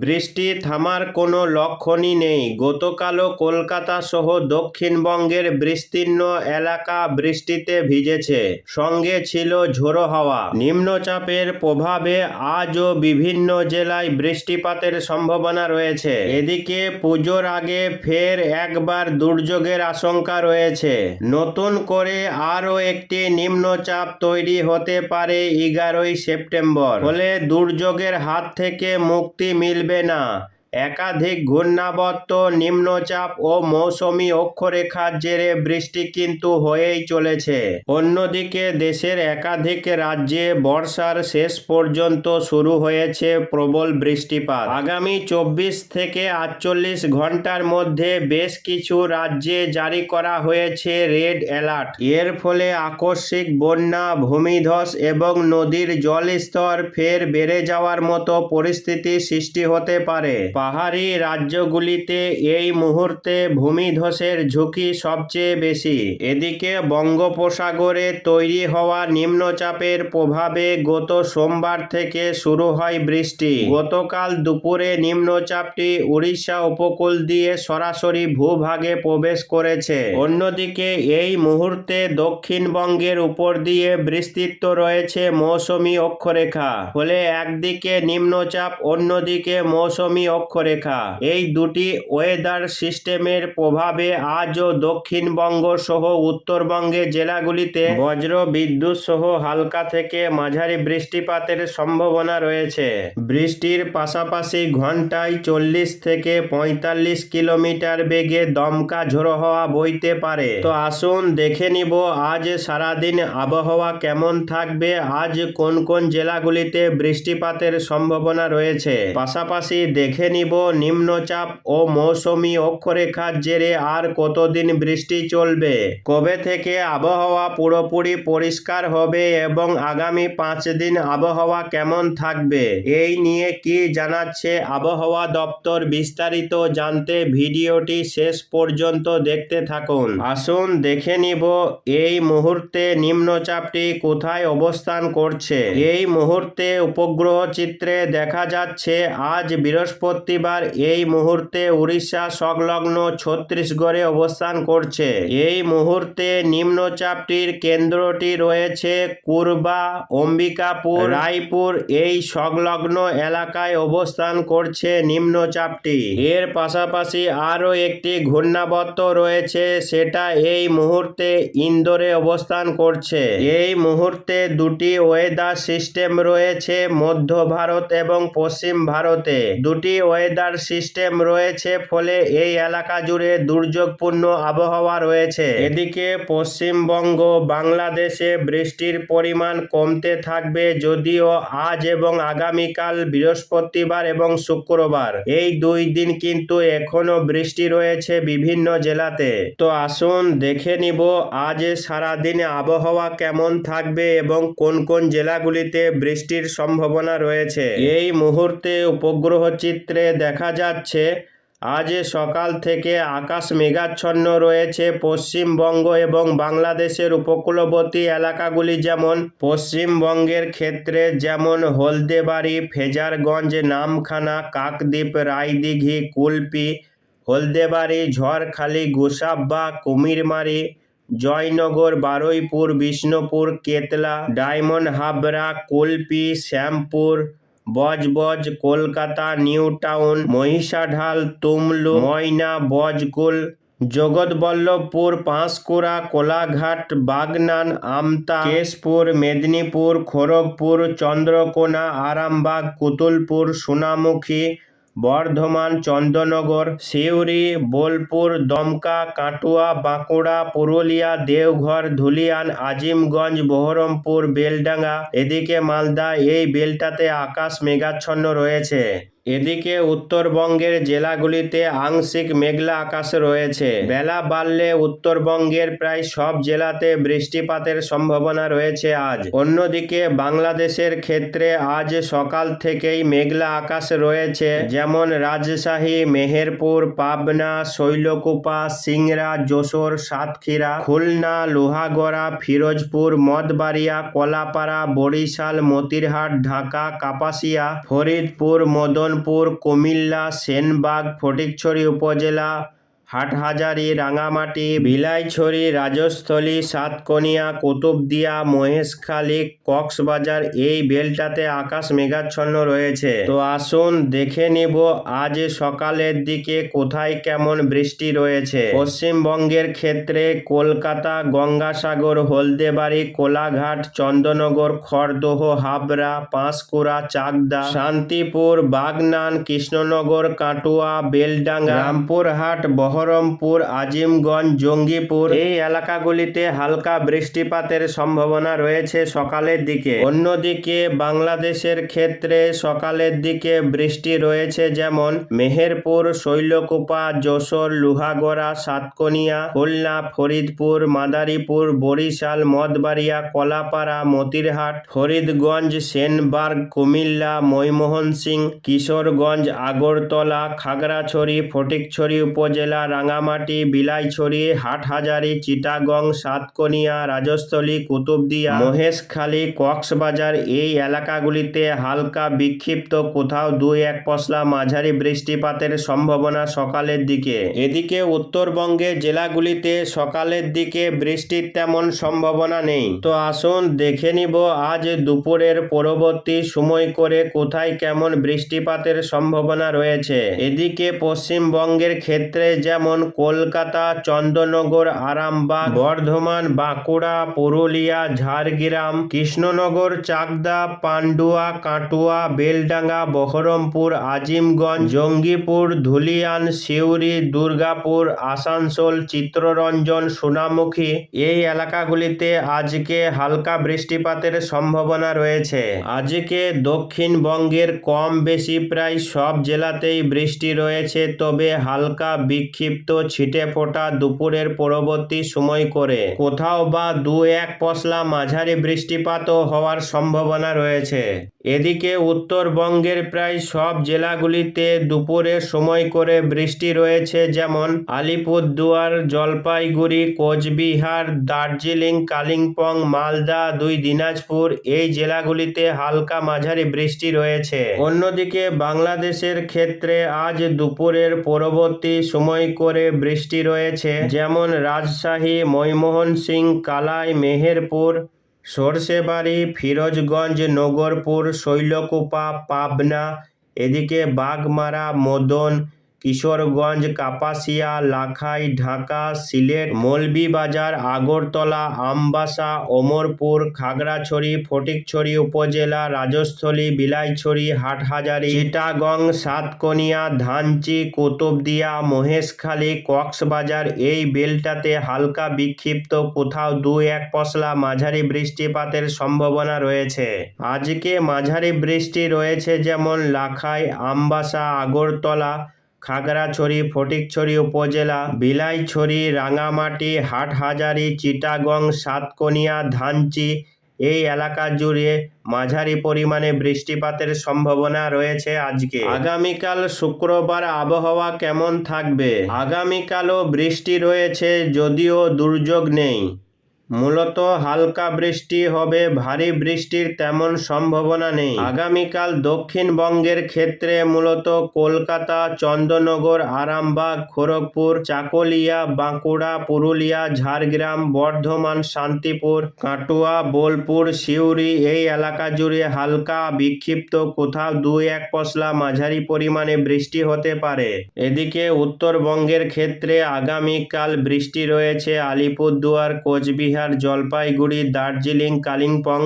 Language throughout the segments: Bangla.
বৃষ্টি থামার কোনো লক্ষণই নেই। গতকালও কলকাতা সহ দক্ষিণবঙ্গের বিস্তীর্ণ এলাকা বৃষ্টিতে ভিজেছে। সঙ্গে ছিল ঝোড়ো হাওয়া। নিম্নচাপের প্রভাবে আজও বিভিন্ন জেলায় বৃষ্টিপাতের সম্ভাবনা রয়েছে। এদিকে পুজোর আগে ফের একবার দুর্যোগের আশঙ্কা রয়েছে। নতুন করে আরও একটি নিম্নচাপ তৈরি হতে পারে এগারোই সেপ্টেম্বর। ফলে দুর্যোগের হাত থেকে মুক্তি মিলবে না একাধিক ঘূর্ণাবর্ত, নিম্নচাপ ও মৌসুমী অক্ষরেখার জেরে বৃষ্টি কিন্তু হয়েই চলেছে। অন্যদিকে দেশের একাধিক রাজ্যে বর্ষার শেষ পর্যন্ত শুরু হয়েছে প্রবল বৃষ্টিপাত। আগামী চব্বিশ থেকে আটচল্লিশ ঘণ্টার মধ্যে বেশ কিছু রাজ্যে জারি করা হয়েছে রেড অ্যালার্ট। এর ফলে আকস্মিক বন্যা, ভূমিধস এবং নদীর জলস্তর ফের বেড়ে যাওয়ার মতো পরিস্থিতি সৃষ্টি হতে পারে। পাহাড়ি রাজ্যগুলিতে এই মুহূর্তে ভূমিধসের ঝুঁকি সবচেয়ে বেশি। এদিকে বঙ্গোপসাগরে তৈরি হওয়া নিম্নচাপের প্রভাবে গত সোমবার থেকে শুরু হয় বৃষ্টি। গতকাল দুপুরে নিম্নচাপটি উড়িষ্যা উপকূল দিয়ে সরাসরি ভূভাগে প্রবেশ করেছে। অন্যদিকে এই মুহূর্তে দক্ষিণবঙ্গের উপর দিয়ে বিস্তৃত রয়েছে মৌসুমি অক্ষরেখা। ফলে একদিকে নিম্নচাপ, অন্যদিকে মৌসুমী অক্ষরেখা এই দুটি ওয়েদার সিস্টেমের প্রভাবে আজও দক্ষিণবঙ্গ সহ উত্তরবঙ্গে জেলাগুলিতে বজ্র বিদ্যুৎ সহ হালকা থেকে মাঝারি বৃষ্টিপাতের সম্ভাবনা রয়েছে। বৃষ্টির পাশাপাশি ঘন্টায় চল্লিশ থেকে পঁয়তাল্লিশ কিলোমিটার বেগে দমকা ঝোড়ো হওয়া বইতে পারে। তো আসুন দেখে নিব আজ সারাদিন আবহাওয়া কেমন থাকবে, আজ কোন কোন জেলাগুলিতে বৃষ্টিপাতের সম্ভাবনা রয়েছে। পাশাপাশি দেখে নিব নিম্নচাপ ও মৌসুমি অক্ষরেখার জেরে আর কতদিন বৃষ্টি চলবে? কবে থেকে আবহাওয়া পুরোপুরি পরিষ্কার হবে এবং আগামী পাঁচ দিন আবহাওয়া কেমন থাকবে? এই নিয়ে কি জানাচ্ছে আবহাওয়া দপ্তর বিস্তারিত জানতে ভিডিওটি শেষ পর্যন্ত দেখতে থাকুন। আসুন দেখে নিব এই মুহূর্তে নিম্নচাপটি কোথায় অবস্থান করছে। এই মুহূর্তে উপগ্রহ চিত্রে দেখা যাচ্ছে আজ বৃহস্পতিবার এই মুহূর্তে উড়িষ্যা সংলগ্ন ছত্তিশগড়ে অবস্থান করছে। এই মুহূর্তে নিম্নচাপটির কেন্দ্রটি রয়েছে কুরবা অম্বিকাপুর রায়পুর। এই সংলগ্ন এলাকায় অবস্থান করছে নিম্নচাপটি। এর পাশাপাশি আরও একটি ঘূর্ণাবর্ত রয়েছে সেটা এই মুহূর্তে ইন্দোরে অবস্থান করছে। এই মুহূর্তে দুটি ওয়েদার সিস্টেম রয়েছে মধ্য ভারত এবং পশ্চিম ভারতে। দুটি ওয়েদার সিস্টেম রয়েছে, ফলে এই এলাকা জুড়ে দুর্যোগপূর্ণ আবহাওয়া রয়েছে। এদিকে পশ্চিমবঙ্গ, বাংলাদেশে বৃষ্টির পরিমাণ কমতে থাকবে যদিও আজ এবং আগামীকাল বৃহস্পতিবার এবং শুক্রবার। এই দুই দিন কিন্তু এখনও বৃষ্টি রয়েছে বিভিন্ন জেলাতে। তো আসুন দেখে নিব আজ সারাদিন আবহাওয়া কেমন থাকবে এবং কোন কোন জেলাগুলিতে বৃষ্টির সম্ভাবনা রয়েছে। এই মুহূর্তে উপগ্রহ চিত্রে দেখা যাচ্ছে, আজ সকাল থেকে আকাশ মেঘাচ্ছন্ন রয়েছে। পশ্চিমবঙ্গ এবং বাংলাদেশের উপকূলবর্তী এলাকাগুলি যেমন পশ্চিমবঙ্গের ক্ষেত্রে যেমন হলদেবাড়ি, ফেজারগঞ্জ, নামখানা, কাকদ্বীপ, রায়দিঘি, কুলপি, হলদেবাড়ি, ঝড়খালি, গোসাব্বা, কুমিরমারি, জয়নগর, বারুইপুর, বিষ্ণুপুর, কেতলা, ডায়মন্ড হাবড়া, কুলপি, শ্যামপুর বজবজ কলকাতা, নিউ টাউন, মহিষাঢাল, তুমলু, ময়না বজকুল জগৎবল্লভপুর, পাঁশকুড়া, কোলাঘাট, বাগনান, আমতা, কেশপুর, মেদিনীপুর, খড়গপুর, চন্দ্রকোনা, আরামবাগ কুতুলপুর সোনামুখী বর্ধমান, চন্দননগর, সিউড়ি, বোলপুর, দমকা, কাটুয়া, বাঁকুড়া, পুরুলিয়া, দেওঘর, ধুলিয়ান, আজিমগঞ্জ, বহরমপুর, বেলডাঙ্গা। এদিকে মালদা এই বেলটাতে আকাশ মেঘাচ্ছন্ন রয়েছে। এদিকে উত্তরবঙ্গের জেলাগুলিতে আংশিক মেঘলা আকাশ রয়েছে। বেলা বাড়লে উত্তরবঙ্গের প্রায় সব জেলাতে বৃষ্টিপাতের সম্ভাবনা রয়েছে আজ। অন্যদিকে বাংলাদেশের ক্ষেত্রে আজ সকাল থেকেই মেঘলা আকাশ রয়েছে, যেমন রাজশাহী, মেহেরপুর, পাবনা, শৈলকুপা, সিংড়া, যশোর, সাতক্ষীরা, খুলনা, লোহাগড়া, ফিরোজপুর, মদবাড়িয়া, কলাপাড়া, বরিশাল, মতিরহাট, ঢাকা, কাপাসিয়া, ফরিদপুর, মদন মদনপুর কুমিল্লা সেনবাগ ফটিকছড়ি উপজেলা হাটহাজারী, রাঙামাটি বিলাইছড়ি রাজস্থলী, সাতকনিয়া, কুতুবদিয়া, মহেশখালী, কক্সবাজার এই বেলটাতে আকাশ মেঘাচ্ছন্ন রয়েছে। তো আসুন দেখে নিব আজ সকালের দিকে কোথায় কেমন বৃষ্টি রয়েছে। পশ্চিমবঙ্গের ক্ষেত্রে কলকাতা, গঙ্গাসাগর, হলদেবাড়ি, কোলাঘাট, চন্দননগর, খড়দহ, হাবড়া, পাঁশকুড়া, চাকদা, শান্তিপুর, বাগনান, কৃষ্ণনগর, কাটুয়া, বেলডাঙ্গা, রামপুরহাট বহরমপুর, আজিমগঞ্জ, জঙ্গিপুর এই এলাকাগুলিতে হালকা বৃষ্টিপাতের সম্ভাবনা রয়েছে সকালের দিকে। অন্যদিকে বাংলাদেশের ক্ষেত্রে সকালের দিকে বৃষ্টি রয়েছে যেমন মেহেরপুর, শৈলকুপা, যশোর, লুহাগড়া, সাতকনিয়া, খুলনা, ফরিদপুর, মাদারীপুর, বরিশাল মদবাড়িয়া কলাপাড়া, মতিরহাট, ফরিদগঞ্জ, সেনবার্গ, কুমিল্লা ময়মোহন সিং কিশোরগঞ্জ, আগরতলা, খাগড়াছড়ি, ফটিকছড়ি উপজেলা রাঙামাটি, বিলাইছড়ি, হাটহাজারি, চিটাগং, সাতকনিয়া, রাজস্থলী, কুতুবদিয়া, মহেশখালী, কক্সবাজার এই এলাকাগুলিতে হালকা বিক্ষিপ্ত কোথাও দুই এক পশলা মাঝারি বৃষ্টিপাতের সম্ভাবনা সকালের দিকে। এদিকে উত্তরবঙ্গের জেলাগুলিতে সকালের দিকে বৃষ্টির তেমন সম্ভাবনা নেই। তো আসুন দেখে নিব আজ দুপুরের পরবর্তী সময় করে কোথায় কেমন বৃষ্টিপাতের সম্ভাবনা রয়েছে। এদিকে পশ্চিমবঙ্গের ক্ষেত্রে যেমন কলকাতা, চন্দননগর, আরামবাগ, বর্ধমান, বাঁকুড়া, পুরুলিয়া, ঝাড়গ্রাম, কৃষ্ণনগর, চাকদা, পান্ডুয়া, কাটুয়া, বেলডাঙ্গা, বহরমপুর, আজিমগঞ্জ, জঙ্গিপুর, ধুলিয়ান, সিউড়ি, দুর্গাপুর, আসানসোল চিত্ররঞ্জন সোনামুখী। এই এলাকাগুলিতে আজকে হালকা বৃষ্টিপাতের সম্ভাবনা রয়েছে। আজকে দক্ষিণবঙ্গের কম বেশি প্রায় সব জেলাতেই বৃষ্টি রয়েছে, তবে হালকা বিক্ষিপ্ত ছিটে ফোটা দুপুরের পরবর্তী সময় করে। কোথাও বা দু এক পশলা মাঝারি বৃষ্টিপাতও হওয়ার সম্ভাবনা রয়েছে। এদিকে উত্তরবঙ্গের প্রায় সব জেলাগুলিতে দুপুরের সময় করে বৃষ্টি রয়েছে, যেমন আলিপুরদুয়ার, জলপাইগুড়ি, কোচবিহার, দার্জিলিং, কালিম্পং, মালদা, দুই দিনাজপুর এই জেলাগুলিতে হালকা মাঝারি বৃষ্টি রয়েছে। অন্যদিকে বাংলাদেশের ক্ষেত্রে আজ দুপুরের পরবর্তী সময় করে বৃষ্টি রয়েছে। যেমন রাজশাহী ময়মোহন সিং কালাই, মেহেরপুর, সরষেবাড়ি, ফিরোজগঞ্জ, নগরপুর, শৈলকুপা, পাবনা, এদিকে বাগমারা, মদন কিশোরগঞ্জ, কাপাসিয়া, লাখাই, ঢাকা, সিলেট, মৌলভীবাজার, আগরতলা, আমবাসা ওমরপুর খাগড়াছড়ি, ফটিকছড়ি উপজেলা, রাজস্থলী, বিলাইছড়ি, হাটহাজারি, চিটাগং, সাতকনিয়া, ধানচি, কুতুবদিয়া, মহেশখালী, কক্সবাজার এই বেলটাতে হালকা বিক্ষিপ্ত কোথাও দু এক পশলা মাঝারি বৃষ্টিপাতের সম্ভাবনা রয়েছে। আজকে মাঝারি বৃষ্টি রয়েছে যেমন লাখাই, আমবাসা, আগরতলা খাগড়াছড়ি ফটিকছড়ি উপজেলা বিলাইছড়ি রাঙামাটি, হাটহাজারি, চিটাগং, সাতকনিয়া, ধানচি, এই এলাকা জুড়ে মাঝারি পরিমাণে বৃষ্টিপাতের সম্ভাবনা রয়েছে আজকে। আগামীকাল শুক্রবার আবহাওয়া কেমন থাকবে? আগামীকালও বৃষ্টি রয়েছে যদিও দুর্যোগ নেই। মূলত হালকা বৃষ্টি হবে, ভারী বৃষ্টির তেমন সম্ভাবনা নেই। আগামীকাল দক্ষিণবঙ্গের ক্ষেত্রে মূলত কলকাতা চন্দননগর আরামবাগ, খড়গপুর, চাকলিয়া, বাঁকুড়া, পুরুলিয়া, ঝাড়গ্রাম, বর্ধমান, শান্তিপুর, কাটুয়া, বোলপুর, সিউড়ি এই এলাকা জুড়ে হালকা বিক্ষিপ্ত, কোথাও দুই এক পশলা মাঝারি পরিমাণে বৃষ্টি হতে পারে। এদিকে উত্তরবঙ্গের ক্ষেত্রে আগামীকাল বৃষ্টি রয়েছে আলিপুরদুয়ার, কোচবিহার জলপাইগুড়ি, দার্জিলিং, কালিম্পং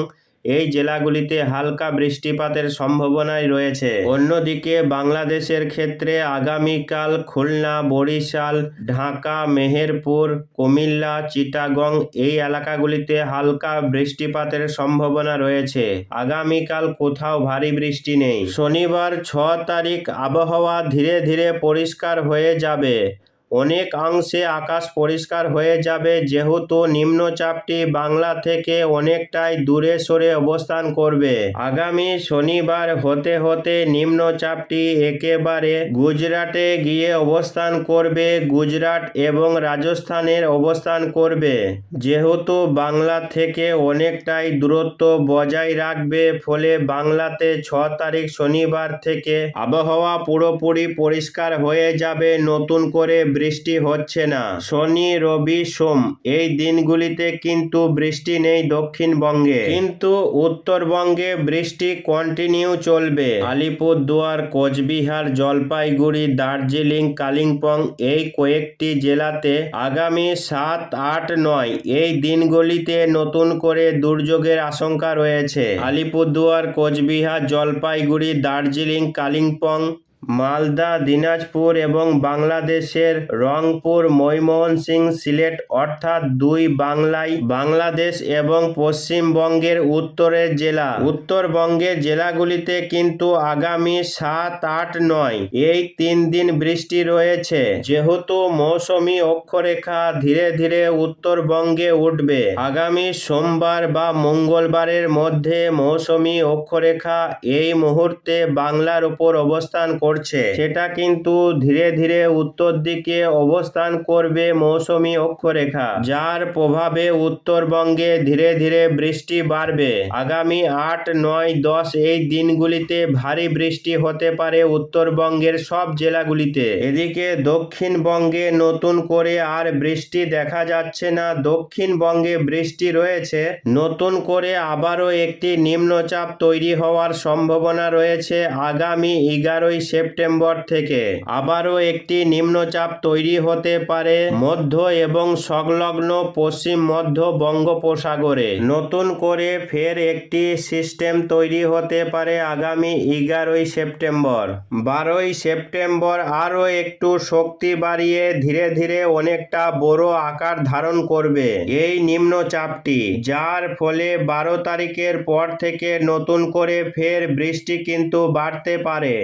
এই জেলাগুলিতে হালকা বৃষ্টিপাতের সম্ভাবনাই রয়েছে। অন্যদিকে বাংলাদেশের ক্ষেত্রে আগামীকাল খুলনা, বরিশাল, ঢাকা, মেহেরপুর, কুমিল্লা, চিটাগং এই এলাকাগুলিতে হালকা বৃষ্টিপাতের সম্ভাবনা রয়েছে। আগামীকাল কোথাও ভারী বৃষ্টি নেই। শনিবার ছ তারিখ আবহাওয়া ধীরে ধীরে পরিষ্কার হয়ে যাবে। অনেকাংশে আকাশ পরিষ্কার হয়ে যাবে, যেহেতু নিম্নচাপটি বাংলা থেকে অনেকটাই দূরে সরে অবস্থান করবে। আগামী শনিবার হতে হতে নিম্নচাপটি একেবারে গুজরাটে গিয়ে অবস্থান করবে, গুজরাট এবং রাজস্থানের অবস্থান করবে। যেহেতু বাংলা থেকে অনেকটাই দূরত্ব বজায় রাখবে, ফলে বাংলাতে ছ তারিখ শনিবার থেকে আবহাওয়া পুরোপুরি পরিষ্কার হয়ে যাবে, নতুন করে বৃষ্টি হচ্ছে না। শনি, রবি, সোম, এই দিনগুলিতে কিন্তু বৃষ্টি নেই দক্ষিণবঙ্গে। কিন্তু উত্তরবঙ্গে বৃষ্টি কন্টিনিউ চলবে। আলিপুরদুয়ার, কোচবিহার, জলপাইগুড়ি, দার্জিলিং, কালিম্পং এই কয়েকটি জেলাতে আগামী সাত, আট, নয় এই দিনগুলিতে নতুন করে দুর্যোগের আশঙ্কা রয়েছে। আলিপুরদুয়ার, কোচবিহার, জলপাইগুড়ি, দার্জিলিং, কালিম্পং মালদা, দিনাজপুর এবং বাংলাদেশের রংপুর ময়মনসিংহ সিলেট অর্থাৎ দুই বাংলায় বাংলাদেশ এবং পশ্চিমবঙ্গের উত্তরের জেলা। উত্তরবঙ্গের জেলাগুলিতে কিন্তু আগামী সাত, আট, নয় এই তিন দিন বৃষ্টি রয়েছে। যেহেতু মৌসুমি অক্ষরেখা ধীরে ধীরে উত্তরবঙ্গে উঠবে। আগামী সোমবার বা মঙ্গলবারের মধ্যে মৌসুমি অক্ষরেখা এই মুহূর্তে বাংলার উপর অবস্থান করছে। সেটা কিন্তু ধীরে ধীরে উত্তর দিকে অবস্থান করবে মৌসুমী অক্ষরেখা, যার প্রভাবে উত্তরবঙ্গে ধীরে ধীরে বৃষ্টি বাড়বে। আগামী আট, নয়, দশ এই দিনগুলিতে ভারী বৃষ্টি হতে পারে উত্তরবঙ্গের সব জেলাগুলিতে। এদিকে দক্ষিণবঙ্গে নতুন করে আর বৃষ্টি দেখা যাচ্ছে না। দক্ষিণবঙ্গে বৃষ্টি রয়েছে। নতুন করে আবারও একটি নিম্নচাপ তৈরি হওয়ার সম্ভাবনা রয়েছে। আগামী এগারোই সেপ্টেম্বর থেকে। আবারও একটি নিম্নচাপ তৈরি হতে পারে মধ্য এবং সংলগ্ন পশ্চিম মধ্য বঙ্গোপসাগরে। নতুন করে ফের একটি সিস্টেম তৈরি হতে পারে আগামী এগারোই সেপ্টেম্বর। বারোই সেপ্টেম্বর আরও একটু শক্তি বাড়িয়ে ধীরে ধীরে অনেকটা বড় আকার ধারণ করবে এই নিম্নচাপটি, যার ফলে বারো তারিখের পর থেকে নতুন করে ফের বৃষ্টি কিন্তু বাড়তে পারে।